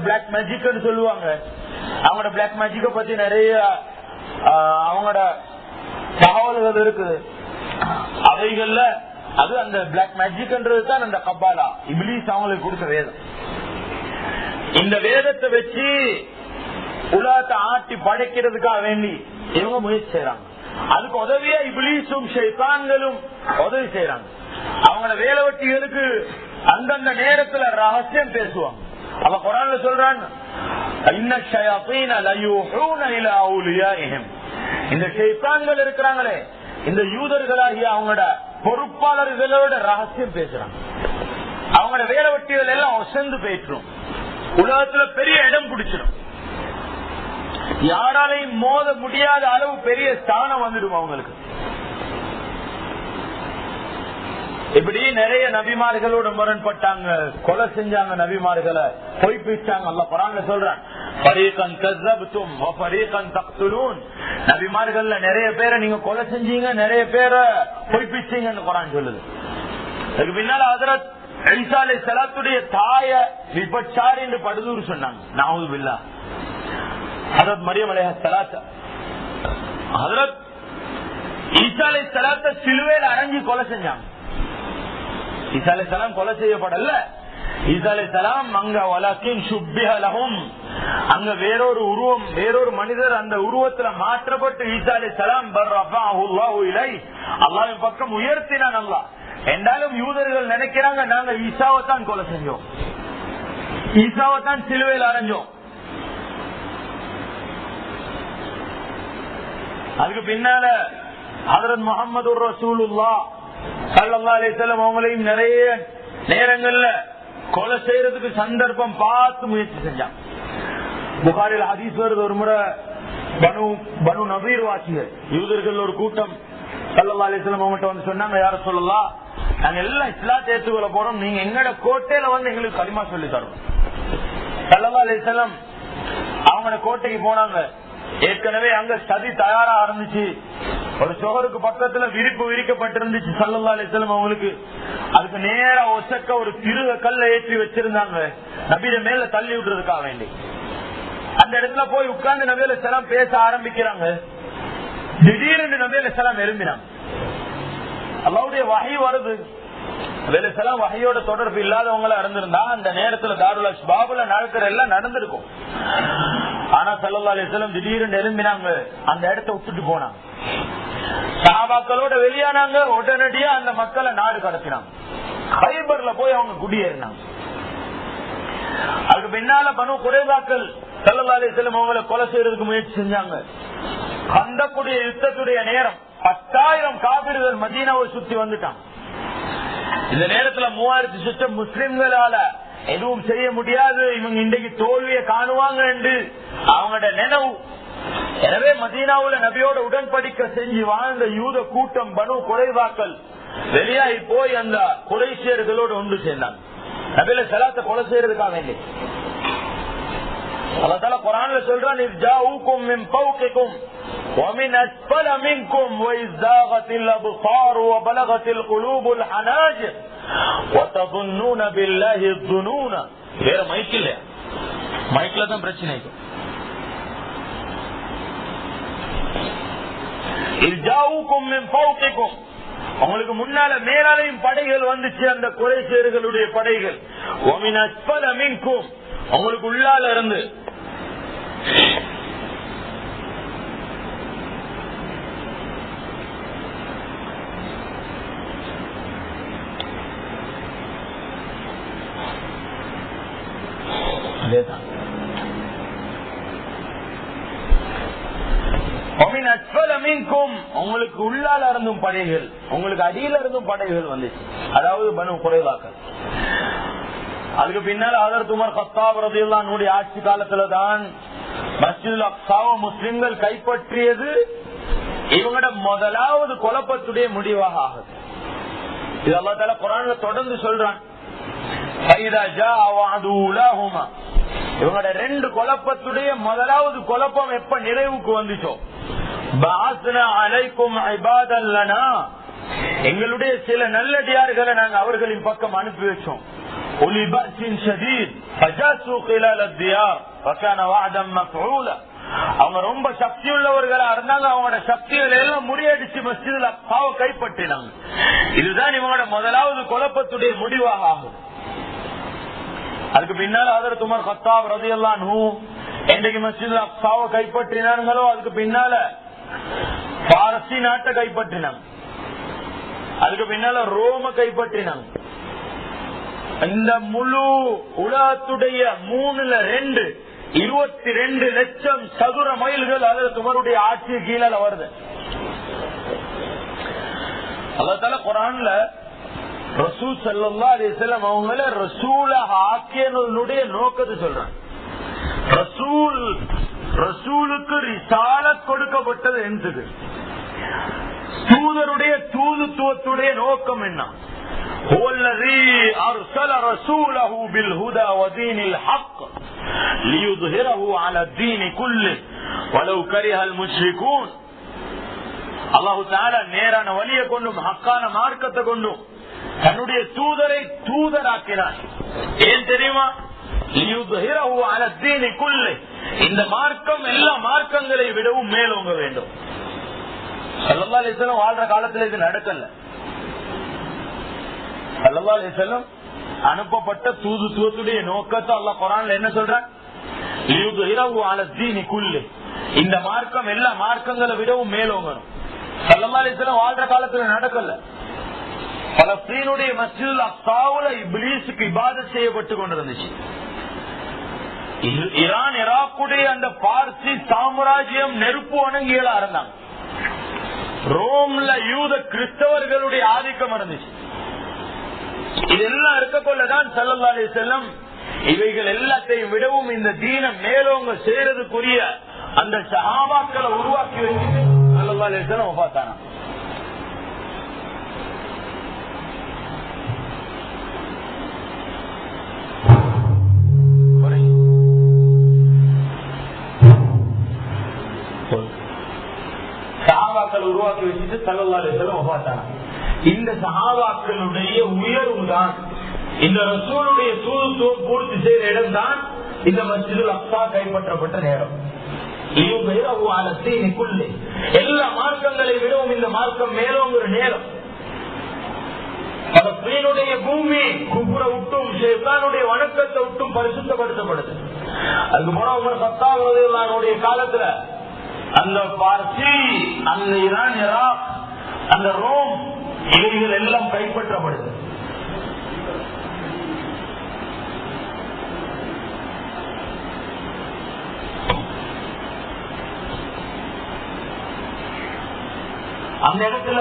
Black மேஜிக்னு சொல்லுவாங்க. அவங்களோட black மேஜிக்க பத்தி நிறைய ஆஹ், அவங்களோட தகவல்கள் இருக்குது. அவைகள்ல அது அந்த பிளாக் மேஜிக்ன்றது தான் அந்த கபாலா இபிலிஸ் அவங்களுக்கு கொடுத்த வேதம். இந்த வேதத்தை வச்சு உலகத்தை ஆட்டி படைக்கிறதுக்காக வேண்டி இவங்க முயற்சி செய்யறாங்க அதுக்கு உதவியா இபிலிசும் ஷைத்தான்களும் உதவி செய்யறாங்க அவங்கள வேலை வெட்டிகளுக்கு அந்தந்த நேரத்துல ரகசியம் பேசுவாங்க. அவ குரான் சொல்றான் இந்த ஷைத்தான்கள் இருக்கிறாங்களே இந்த யூதர்களாகிய அவங்களோட பொறுப்பாளர்களோட ரகசியம் பேசுறாங்க அவங்களோட வேலை வெட்டிகள் எல்லாம் ஒசந்து போயிட்டுரும். உலகத்துல பெரிய இடம் பிடிச்சிடும் யாராலையும் மோத முடியாத அளவு பெரிய ஸ்தானம் வந்துடும் அவங்களுக்கு. இப்படி நிறைய நபிமார்களோட முரண்பட்டாங்க. கொலை செஞ்சாங்க நபிமார்களை. பொய் பிச்சாங்க அல்ல குரான்ல சொல்றான் "ஃபரீகன் நபிமார்கள்ல நிறைய பேரை நீங்க கொலை செஞ்சீங்க நிறைய பேரை பொய்ப்பிச்சீங்கன்னு குரான் சொல்லுது. அதுக்கு பின்னால அதரத் ஈசா செலாத்துடைய தாய விபச்சாரி என்று படுதூர் சொன்னாங்க. நாவது பில்லா ஹதரத் மரியம் அலைஹ சலாத்த ஹதரத் ஈசா சலாத்த சிலுவையில் அரைஞ்சி கொலை செஞ்சாங்க. இசாலிசலாம் கொலை செய்யப்படல. இசாலிசலாம் அங்க வலக்கின் சுப்பிகலகும் அங்க வேறொரு உருவம் வேறொரு மனிதர் அந்த உருவத்துல மாற்றப்பட்டு ஈசா சலாம் இலை. அல்லாவின் பக்கம் உயர்த்தினான் அல்லா என்றாலும் யூதர்கள் நினைக்கிறாங்க நாங்க ஈசாவை தான் கொலை செஞ்சோம். ஈசாவை தான் சிலுவையில் அரைஞ்சோம். அதுக்கு பின்னால ஹதரத் முகமது ரசூலுல்லா சல்லா அலிசல்லம் அவங்களையும் நிறைய நேரங்கள்ல கொலை செய்யறதுக்கு சந்தர்ப்பம் பார்த்து முயற்சி செஞ்சான். புகாரில் ஹதீஸ் வருது ஒரு முறை பனு பனு நபீர் வாசிகள் யூதர்கள் ஒரு கூட்டம் சல்லா அலிஸ்லாம் அவங்ககிட்ட வந்து சொன்னாங்க யார சொல்லலாம் நாங்க எல்லாம் இஸ்லாத்தை ஏற்றுக்கொள்ள போறோம். நீங்க எங்கட கோட்டையில வந்து எங்களுக்கு களிமா சொல்லி தரும் சல்லா அலிஸ்லாம் அவங்களோட கோட்டைக்கு போனாங்க. ஏற்கனவே அங்க சதி தயாரா ஆரம்பிச்சு ஒரு சோகருக்கு பக்கத்துல விரிப்பு விரிக்கப்பட்டிருந்துச்சு சல்லல்லா அலிஸ்லாம் அவங்களுக்கு. அதுக்கு நேரா ஒசக்க ஒரு திருக கல்ல ஏற்றி வச்சிருந்தாங்க. நபியில மேல தள்ளி விட்டுறதுக்காக வேண்டி. அந்த இடத்துல போய் உட்கார்ந்து நபியில செலாம் பேச ஆரம்பிக்கிறாங்க. திடீர்னு நபியில செலாம் எழும்பினாங்க அல்லாவுடைய வகை வருது. வேலைசெல்லாம் வகையோட தொடர்பு இல்லாதவங்கள இருந்திருந்தா அந்த நேரத்துல தாருல பாபுல நடக்கிற எல்லாம் நடந்திருக்கும். ஆனா சல்லா அலிஸ்லாம் திடீர்னு எழும்பினாங்க. அந்த இடத்த விட்டுட்டு போனாங்க சாபாக்களோட வெளியானாங்க உடனடியா அந்த மக்களை நாடு கடத்தினாங்க. ஹைபர்ல போய் அவங்க குடியேறினாங்க. அதுக்கு பின்னால பனு குறைவாக்கள் சல்லா செல்லும் அவங்களை கொலை செய்யறதுக்கு முயற்சி செஞ்சாங்க. கந்தக்கூடிய யுத்தத்துடைய நேரம் பத்தாயிரம் காவிர்கள் மதீனாவை சுத்தி வந்துட்டான் இந்த நேரத்துல மூவாயிரத்தி சுத்தம் முஸ்லிம்களால எதுவும் செய்ய முடியாது. இவங்க இன்றைக்கு தோல்வியை காணுவாங்க என்று அவங்களோட நினைவு எனவே மதீனாவுல நபியோட உடன்படிக்கை செஞ்சு வாழ்ந்த யூத கூட்டம் பனு குறைவாக்கள் வெளியாகி போய் அந்த குறைசியர்களோடு ஒன்று சேர்ந்தாங்க நபியில செலாத்த கொலை செய்யறதுக்காக வேண்டி அல்லா குரான்ல சொல்றான் "இர்ஜாஊக்கும் மின் ஃபௌகிக்கும் ومن أسفل منكم وإذ زاغت الأبصار وبلغت القلوب الحناجر وتظنون بالله الظنون வேற மைக் இல்லையா மைக்ல தான் பிரச்சனை உங்களுக்கு முன்னால மேலாலையும் படைகள் வந்துச்சு அந்த குறைசேர்களுடைய படைகள். ஒமின் அஸ்பல மின்கும். உங்களுக்கு உள்ளால இருந்து. அதேதான். உங்களுக்கு உள்ளால இருந்தும் படைகள் உங்களுக்கு அடியில இருந்தும் படைகள் வந்துச்சு. அதாவது பனு குறைவாக்கள். அதுக்கு பின்னால் அதர் துமர் கத்தாபுரதையில்லானுடைய ஆட்சி காலத்துல தான் மஸ்ஜித் முஸ்லிம்கள் கைப்பற்றியது. இவங்களோட முதலாவது குழப்பத்துடைய முடிவாக ஆகுது. இது அல்லா தால குரான்ல தொடர்ந்து சொல்றான். இவங்களோட ரெண்டு குழப்பத்துடைய முதலாவது குழப்பம் எப்ப நிறைவுக்கு வந்துச்சோம் அலைக்கும் ஐபாதல்லனா எங்களுடைய சில நல்லடியார்களை நாங்க அவர்களின் பக்கம் அனுப்பி வச்சோம். ஒலிபாசின் ஷதீத் பஜாசு கிலாலத்தியார் பக்கான வாதம் அவங்க ரொம்ப சக்தி உள்ளவர்களா இருந்தாங்க அவங்களோட சக்திகளை எல்லாம் முறியடிச்சு மசிதில் அப்பாவை கைப்பற்றினாங்க. இதுதான் இவங்களோட முதலாவது குழப்பத்துடைய முடிவாக ஆகும். அதுக்கு பின்னால் அதர் துமர் கத்தாப் ரதி எல்லாம் இன்றைக்கு மசிதில் அப்பாவை கைப்பற்றினாங்களோ அதுக்கு பின்னால பாரசி நாட்டை கைப்பற்றினாங்க அதுக்கு பின்னால ரோம கைப்பற்றினாங்க இந்த முழு உலகத்துடைய மூணுல ரெண்டு இருபத்தி ரெண்டு லட்சம் சதுர மைல்கள் அதில் துமருடைய ஆட்சி கீழே வருது. அதால குரான்ல ரசூ சல்லா அலிஸ்லாம் அவங்கள ரசூலாக ஆக்கியனுடைய நோக்கத்தை சொல்றாங்க ரசூல் ரசூலுக்கு ரிசாலத் கொடுக்கப்பட்டது என்றது தூதருடைய தூதுத்துவத்துடைய நோக்கம் என்ன هو الذي أرسل رسوله بالهدى ودين الحق ليظهره على الدين كله ولو كره المشركون அல்லாஹு தாலா நேரான வழியை கொண்டும் ஹக்கான மார்க்கத்தை கொண்டும் தன்னுடைய தூதரை தூதராக்கினார் ஏன் தெரியுமா இந்த மார்க்கம் எல்லா மார்க்கங்களை விடவும் மேலோங்க வேண்டும். சல்லல்லாஹு வாழ்ற காலத்துல இது நடக்கல. சல்லல்லாஹு அலைஹி அனுப்பப்பட்ட தூதுத்துவத்துடைய நோக்கத்தை அல்ல குரான்ல என்ன சொல்ற இந்த மார்க்கம் எல்லா மார்க்கங்களை விடவும் மேலோங்கணும் சல்லல்லாஹு வாழ்ற காலத்துல நடக்கல. பலஸ்தீனுடைய மசில் அக்சாவுல இப்ளீஸுக்கு இபாத செய்யப்பட்டு கொண்டிருந்துச்சு. ஈரான் ஈராக்குடைய அந்த பார்சி சாம்ராஜ்யம் நெருப்பு வணங்கிகளா இருந்தாங்க. ரோம்ல யூத கிறிஸ்தவர்களுடைய ஆதிக்கம் இருந்துச்சு. இதெல்லாம் இருக்கக்கொள்ளதான் சல்லல்லா அலி செல்லம் இவைகள் எல்லாத்தையும் விடவும் இந்த தீனம் மேலோங்க செய்யறதுக்குரிய அந்த சகாபாக்களை உருவாக்கி வச்சு சல்லல்லா அலி செல்லம் பார்த்தானா வந்து வச்சுட்டு சல்லல்லாஹு இந்த சஹாபாக்களுடைய உயர்வு தான். இந்த ரசூலுடைய தூதுத்துவம் பூர்த்தி செய்த இடம் தான் இந்த மஸ்ஜிதுல் அப்பா கைப்பற்றப்பட்ட நேரம். எல்லா மார்க்கங்களை விடவும் இந்த மார்க்கம் மேலோங்கிற நேரம். பலஸ்தீனுடைய பூமி குபுர விட்டும் ஷேத்தானுடைய வணக்கத்தை விட்டும் பரிசுத்தப்படுத்தப்படுது. அதுக்கு போன உமர் சத்தாவுடைய காலத்துல அந்த பார்சி அந்த ஈரான் இராக் அந்த ரோம் இவைகள் எல்லாம் கைப்பற்றப்படுது. அந்த இடத்துல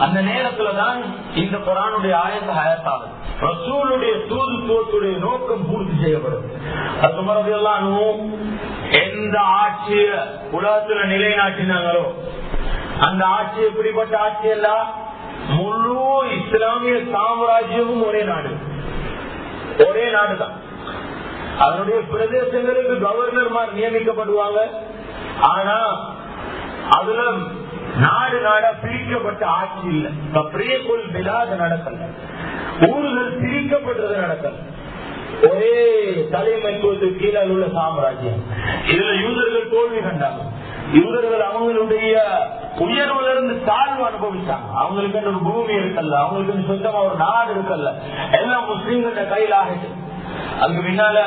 அந்த நேரத்துல தான் இந்த குரானுடைய ஆயத்த ஹயத்தாகும் ரசூலுடைய தூதுத்துவத்துடைய நோக்கம் பூர்த்தி செய்யப்படுது அது எந்த ஆட்சிய உலகத்துல நிலைநாட்டினாங்களோ அந்த ஆட்சி எப்படிப்பட்ட ஆட்சி எல்லாம் முழு இஸ்லாமிய சாம்ராஜ்யமும் ஒரே நாடு. ஒரே நாடுதான். அதனுடைய பிரதேசங்களுக்கு கவர்னர்மார் நியமிக்கப்படுவாங்க. ஆனா அதுல நாடு நாடா பிரிக்கப்பட்ட ஆட்சி இல்ல. பிரியக்குள் விழாது நடக்கல. ஊர்கள் பிரிக்கப்பட்டது நடக்கும் ஒரே தலைமைத்துவத்துக்கு கீழே உள்ள சாம்ராஜ்யம். இதுல யூதர்கள் தோல்வி கண்டாங்க. யூதர்கள் அவங்களுடைய உயர்வுல இருந்து தாழ்வு அனுபவிச்சாங்க. அவங்களுக்கு ஒரு பூமி இருக்கல்ல அவங்களுக்கு சொந்தமா ஒரு நாடு இருக்கல்ல. எல்லாம் முஸ்லீம்கள கையில் ஆகிட்டு. அதுக்கு பின்னால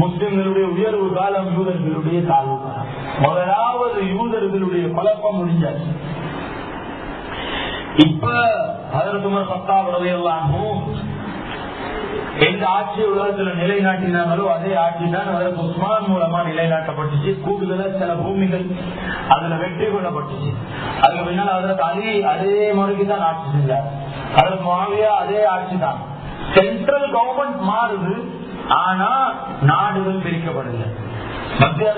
முஸ்லிம்களுடைய உயர்வு காலம் யூதர்களுடைய தாழ்வு காலம். முதலாவது யூதர்களுடைய குழப்பம் முடிஞ்சாச்சு. இப்ப அதற்குமர் சத்தாவுடையெல்லாமும் எந்த ஆட்சி உலகத்துல நிலைநாட்டினாங்களோ அதே ஆட்சி தான் அதற்கு உஸ்மான் மூலமா நிலைநாட்டப்பட்டுச்சு. கூடுதலா சில பூமிகள் அதுல வெற்றி கொள்ளப்பட்டுச்சு. அதுக்கு பின்னால் அதற்கு அதே அதே முறைக்கு தான் ஆட்சி செஞ்சார். அதற்கு மாவியா அதே ஆட்சி தான். சென்ட்ரல் கவர்மெண்ட் மாறுது ஆனா நாடுகள் பிரிக்கப்படுது மத்திய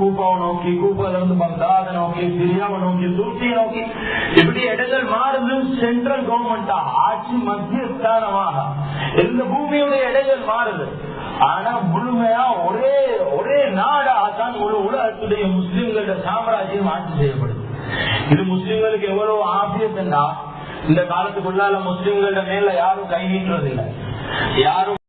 கூப்பாவை நோக்கி கூப்பால இருந்து பக்தாத நோக்கி சிரியாவை நோக்கி துருக்கியை நோக்கி. இப்படி இடங்கள் மாறுது சென்ட்ரல் கவர்மெண்டா ஆட்சி இந்த பூமியுடைய மாறுது. ஆனா முழுமையா ஒரே ஒரே நாடாகத்தான் முழு உலகத்துடைய முஸ்லிம்களோட சாம்ராஜ்யம் ஆட்சி செய்யப்படுது. இது முஸ்லிம்களுக்கு எவ்வளவு ஆசியத்தண்டா இந்த காலத்துக்குள்ளால முஸ்லிம்கள மேல யாரும் கை நீட்டுறது இல்லை யாரும்